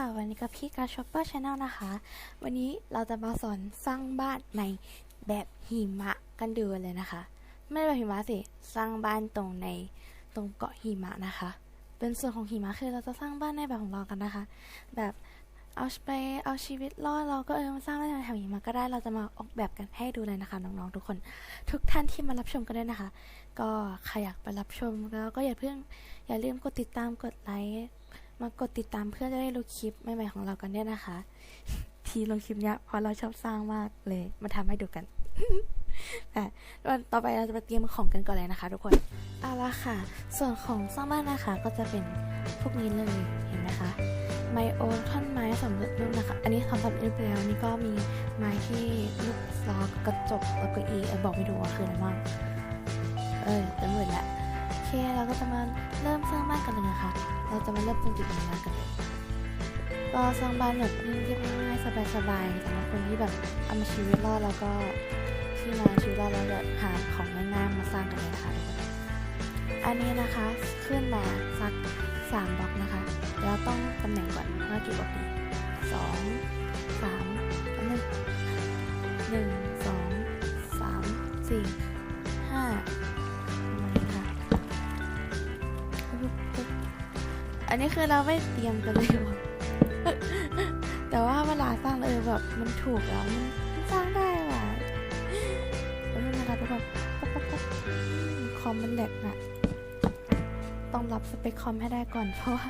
ค่ะวันนี้กับพี่การช็อปเปอร์ชาแนลนะคะ วันนี้เราจะมาสอนสร้างบ้านในแบบหิมะกันดูเลยนะคะ ไม่แบบหิมะสิสร้างบ้านตรงในตรงเกาะหิมะนะคะ เป็นส่วนของหิมะคือเราจะสร้างบ้านในแบบของเรากันนะคะ แบบเอาไปเอาชีวิตรอดเราก็เออมาสร้างบ้านแถวหิมะก็ได้เราจะมาออกแบบกันให้ดูเลยนะคะน้องๆทุกคน ทุกท่านที่มารับชมกันด้วยนะคะ ก็ใครอยากไปรับชมแล้วก็อย่าเพิ่งอย่าลืมกดติดตามกดไลค์ มากดติดตามเพื่อจะได้รู้คลิปใหม่ๆของเรากันเนี่ยนะคะ ทีลงคลิปเนี้ยเพราะเราชอบสร้างมากเลย มาทำให้ดูกันแต่วันต่อไปเราจะไปเตรียมของกันก่อนเลยนะคะ ทุกคนเอาละค่ะ ส่วนของสร้างบ้านนะคะ ก็จะเป็นพวกนี้เลยเห็นไหมคะไมโอท่อนไม้สำเร็จรูปนะคะ อันนี้ทำสำเร็จรูปแล้วนี่ก็มีไม้ที่ลูกซอกกระจกแล้วก็อีบอกไม่ถูว่าคืออะไรบ้างเออจะหมดละโอเคเราก็จะมาเริ่มสร้างบ้านกันเลยนะคะ เราจะมาเริ่มตรงจุดนี้กันเลยก็สร้างบ้านแบบเรียบๆง่ายๆสบายๆสำหรับคนที่แบบเอามาชีวิตรอดแล้วก็ที่มาชีวิตรอดแล้วแบบหาของง่ายๆมาสร้างกันเลยนะคะทุกคนอันนี้นะคะขึ้นมาสักสามบล็อกนะคะเดี๋ยวเราต้องตำแหน่งก่อนว่ากี่บล็อกดีสองสามหนึ่งหนึ่ง อันนี้คือเราไม่เตรียมกันเลยว่ะแต่ว่าเวลาสร้างเออแบบมันถูกแล้วมันสร้างได้ว่ะแล้วนี่นะคะทุกคนคอมมันแหลกอะต้องรับสเปคคอมให้ได้ก่อนเพราะว่า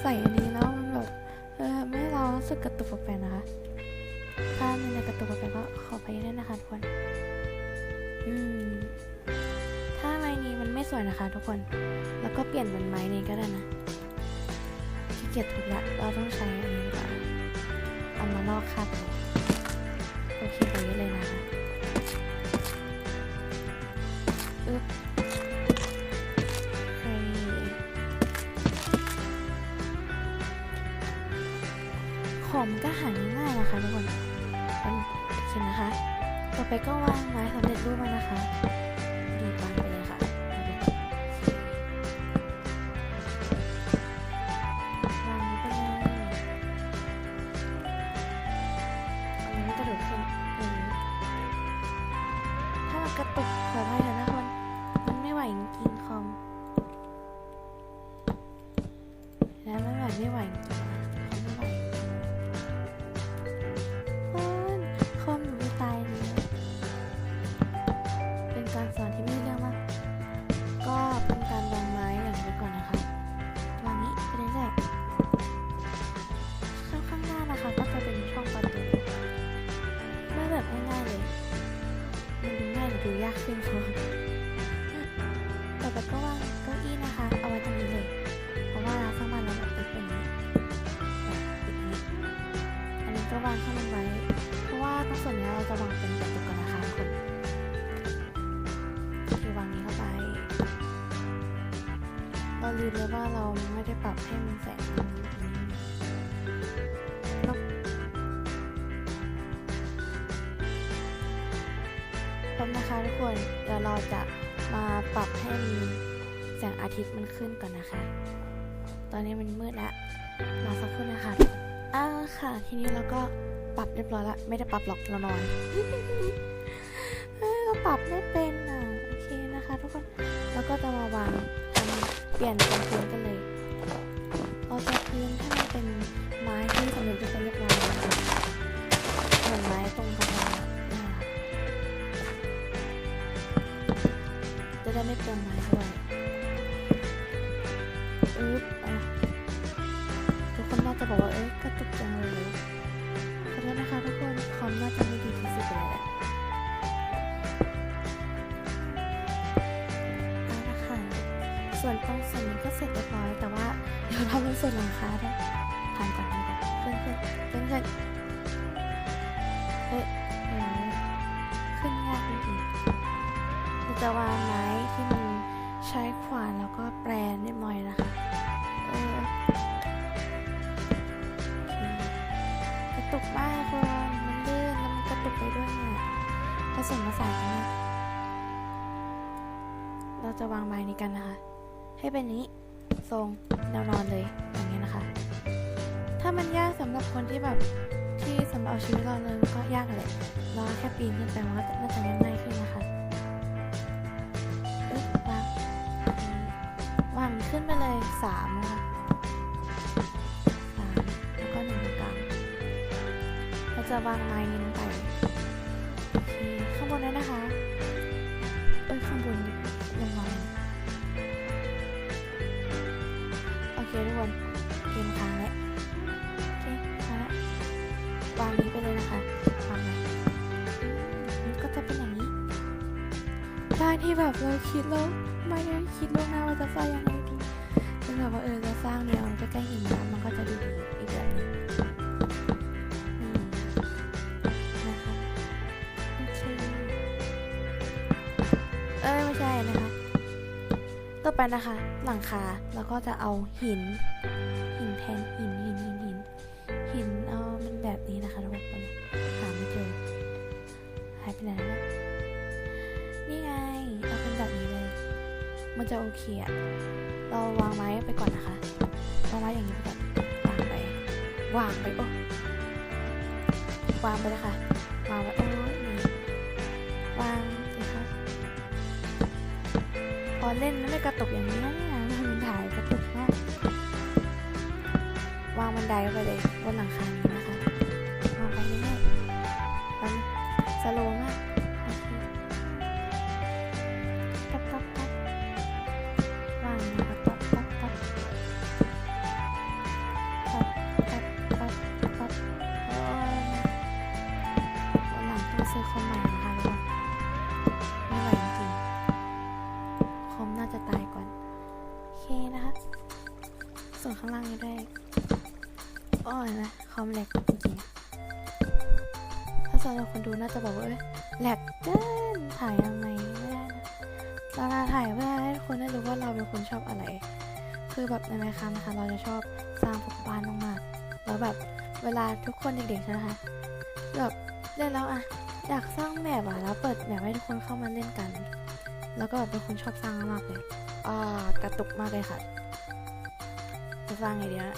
ใส่อันนี้แล้วมันแบบเออไม่ให้เรารู้สึกกระตุกแปนะคะถ้ามีอะไรกระตุกแปก็ขอไปด้วยนะคะทุกคนอืมถ้าไม้นี้มันไม่สวยนะคะทุกคน แล้วก็เปลี่ยนเป็นไม้นี้ก็ได้นะ กียจทุบละเราต้องใช้อันนี้กว่าเอามาลอกคาบโอเคไปเยอะเลยนะคะอึ๊บโอเคของมันก็หาง่ายๆนะคะทุกคนโอเคนะคะ ต่อไปก็วางไม้สำเร็จรูปมานะคะ ถ้ ส่วนนี้เราจะวางเป็นประตูก่อนนะคะทุกคนคือวางนี้เข้าไป เราลืมเลยว่าเราไม่ได้ปรับให้มันแสงมันนี้ลบลบนะคะทุกคนเดี๋ยวเราจะมาปรับให้มันแสงอาทิตย์มันขึ้นก่อนนะคะ ตอนนี้มันมืดแล้วรอสักครู่นะคะอ่าค่ะ ทีนี้เราก็ ปรับเรียบร้อยล้วไม่ได้ปรับหรอกเรานอนเอ้ยเราปรับไม่เป็นอะโอเคนะคะทุกคนแล้วก็จะมาวางทำเปลี่ยนเป็นพื้นกันเลยเราจะพื้นให้มันเป็นไม้ที่สำเร็จรูปไปเรียบร้อยแล้นะคะเหมือนไม้ตรงกระดานนะคะจะได้ไม่เปลืองไม้ด้วย ส่วนตรงส่วนนี้ก็เสร็จเรียบร้อย แต่ว่าเดี๋ยวทำเป็นส่วนหลังคาด้วยทำก่อนทำก่อนขึ้นขึ้นขึ้นขึ้นเฮ้ยขึ้นยากนิดนึงเราจะวางไม้ที่มันใช้ขวานแล้วก็แปรนิดหน่อยนะคะเออกระตุกมากคนมันลื่นแล้วมันกระตุกไปด้วยเนี่ยผสมผสานกันเราจะวางไม้นี้กันนะคะ ให้เป็นนี้ทรงแนวนอนเลยอย่างนี้ยนะคะ ถ้ามันยากสำหรับคนที่แบบที่สำหรับเอาชีวิตเราเลยก็ยากแหละเราแค่ปีนขึ้นไปมันก็จะน่าจะง่ายขึ้นนะคะเอ๊ะวางวางขึ้นไปเลยสามนะคะสามแล้วก็หนึ่งตรงกลางเราจะวางไม้นี้ลงไปโอเคข้างบนนั้นนะคะ เลยนะคะวางไว้อืมมันก็จะเป็นอย่างนี้บ้านที่แบบเราคิดแล้วไม่ได้คิดล่วงหน้าว่าจะสร้างยังไงดีเป็นแบบว่าเออจะสร้างเดียวใกล้ๆหิมะมันก็จะดูดีอีกแบบนึงนี่นะคะโอเคเอ้ยไม่ใช่นะคะ ต่อไปนะคะ หลังคาแล้วก็จะเอาหิน หินแทนหินนหินหิน มันจะโอเคอะเราวางไม้ไปก่อนนะคะวางไม้อย่างนี้ไปก่อนวางไปวางไปโอ้วางไปเลยค่ะวางไปโอ้ยนี่วางสิคะพอเล่นแล้วไม่กระตุกอย่างนี้นะเนี่ยมันถ่ายกระตุกมากวางบันไดไปเลยบนหลังคานี้นะคะวางไปเรื่อยๆมันสโลว์ มแหลกจริงๆถ้าสำหรับคนดูน่าจะบอกว่าเอ้ยแหลกเกินถ่ายยังไงไม่ได้นะเราถ่ายเพื่อให้คนได้รู้ว่าเราเป็นคนชอบอะไร คือแบบในไมคคันะคะ เราจะชอบสร้างพวกบ้านมากๆแล้วแบบเวลาทุกคนเด็กๆใช่ไหมคะแบบเล่นแล้วอะอยากสร้างแมปอะแล้วเปิดแมปให้ทุกคนเข้ามาเล่นกัน แล้วก็แบบเป็นคนชอบสร้างมากเลยอ่ากระตุกมากเลยค่ะจะสร้างไงดีนะ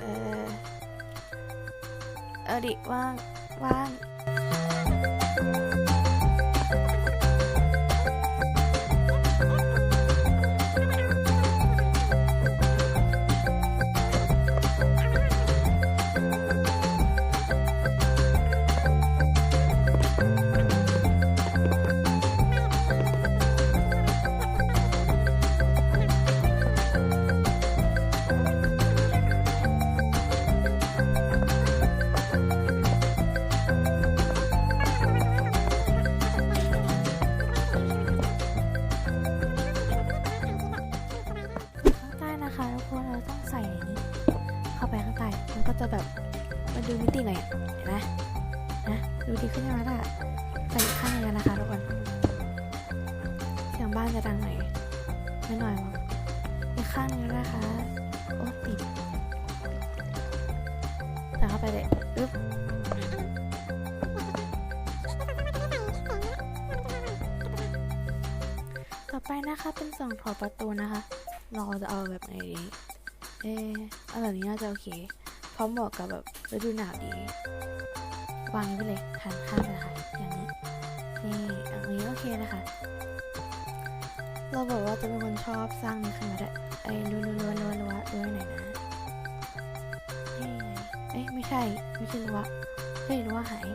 เออ เออดิ ไปข้างใต้มันก็จะแบบมันดูมิติหน่อยอะเห็นไหมนะดูดีขึ้นใช่ไหมล่ะใส่อีกข้างหนึงนะคะทุกคนเสียงบ้านจะดังหน่อยไม่หน่อยมั้งอีกข้างหนึงนะคะโอ้ติดใส่เข้าไปเลยอึ๊บต่อไปนะคะเป็นส่วนขอบประตูนะคะ เราจะเอาแบบไหนดี เออเอาแบบนี้น่าจะโอเค พราะเหมาะกับแบบฤดูหนาวดี วางไปเลยหันข้างเลยค่ะอย่างนี้ นี่อย่างนี้โอเคนะคะ เราบอกว่าจะเป็นคนชอบสร้างนี้ขึ้นมาด้ไอ้รัวรัวรัวรัวรัวไหนนะนี่ไงเอ้ยไม่ใช่ ไม่ใช่รัวเฮ้ยรัวหาย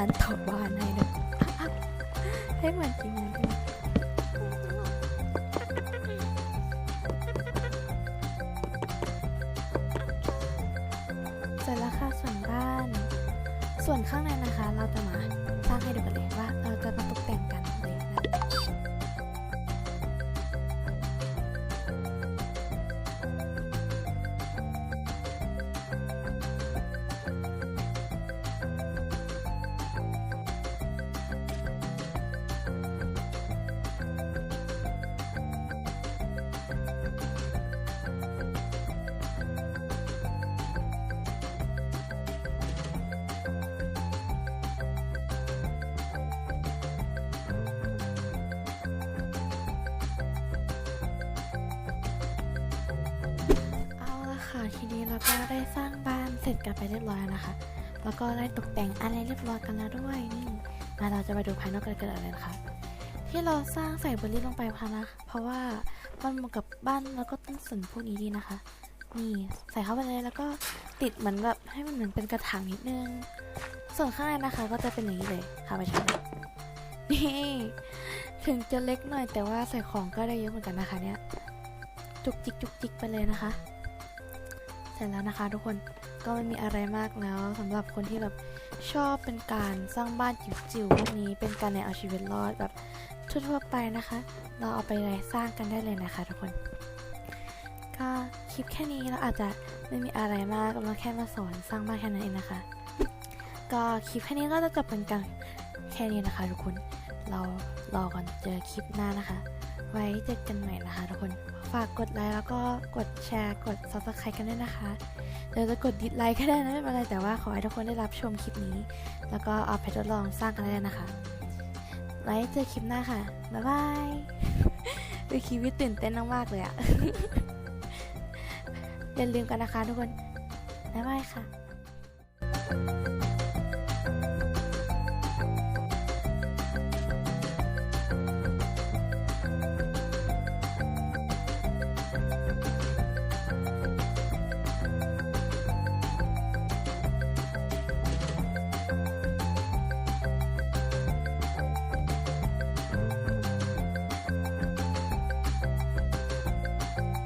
านต่อบ้านให้ด้วยให้มันจริงเลย ทีนี้เราก็ได้สร้างบ้านเสร็จกันไปเรียบร้อยนะคะ แล้วก็ได้ตกแต่งอะไรเรียบร้อยกันแล้วด้วยนี่มาเราจะไปดูภายนอกกันกันเลยนะคะที่เราสร้างใส่เบอร์รี่ลงไปพาะนะเพราะว่ามันเหมาะกับบ้านแล้วก็ต้นสนพวกนี้ดีนะคะ นี่ใส่เข้าไปเลยแล้วก็ติดเหมือนแบบให้มันเหมือนเป็นกระถางนิดนึง ส่วนข้างในนะคะ ก็จะเป็นอย่างนี้เลยค่ะไปชมนี่ถึงจะเล็กหน่อยแต่ว่าใส่ของก็ได้เยอะเหมือนกันนะคะเนี่ยจุกจิกจุกจิกไปเลยนะคะ ร็จแล้วนะคะ ทุกคนก็ไม่มีอะไรมากแล้วสำหรับคนที่แบบชอบเป็นการสร้างบ้านจิ๋วๆพวกนี้เป็นการในเอาชีวิตรอดแบบทั่วๆไปนะคะ เราเอาไปสร้างกันได้เลยนะคะ ทุกคนก็คลิปแค่นี้เราอาจจะไม่มีอะไรมากเราแค่มาสอนสร้างบ้านแค่นั้นเองนะคะ ก็คลิปแค่นี้ก็จะจบเป็นกันแค่นี้นะคะ ทุกคนเรารอก่อนเจอคลิปหน้านะคะ ไว้เจอกันใหม่นะคะ ทุกคน ฝากกดไลค์แล้วก็กดแชร์กด subscribe กันด้วยนะคะ เดี๋ยวจะกดดิสไลค์ก็ได้นะไม่เป็นไรแต่ว่าขอให้ทุกคนได้รับชมคลิปนี้ แล้วก็เอาไปทดลองสร้างกันได้นะคะ ไว้เจอคลิปหน้าค่ะ บ๊ายบายเป็นคลิปที่ตื่นเต้นมากๆเลยอะอย่าลืมกันนะคะทุกคนบ๊ายบายค่ะ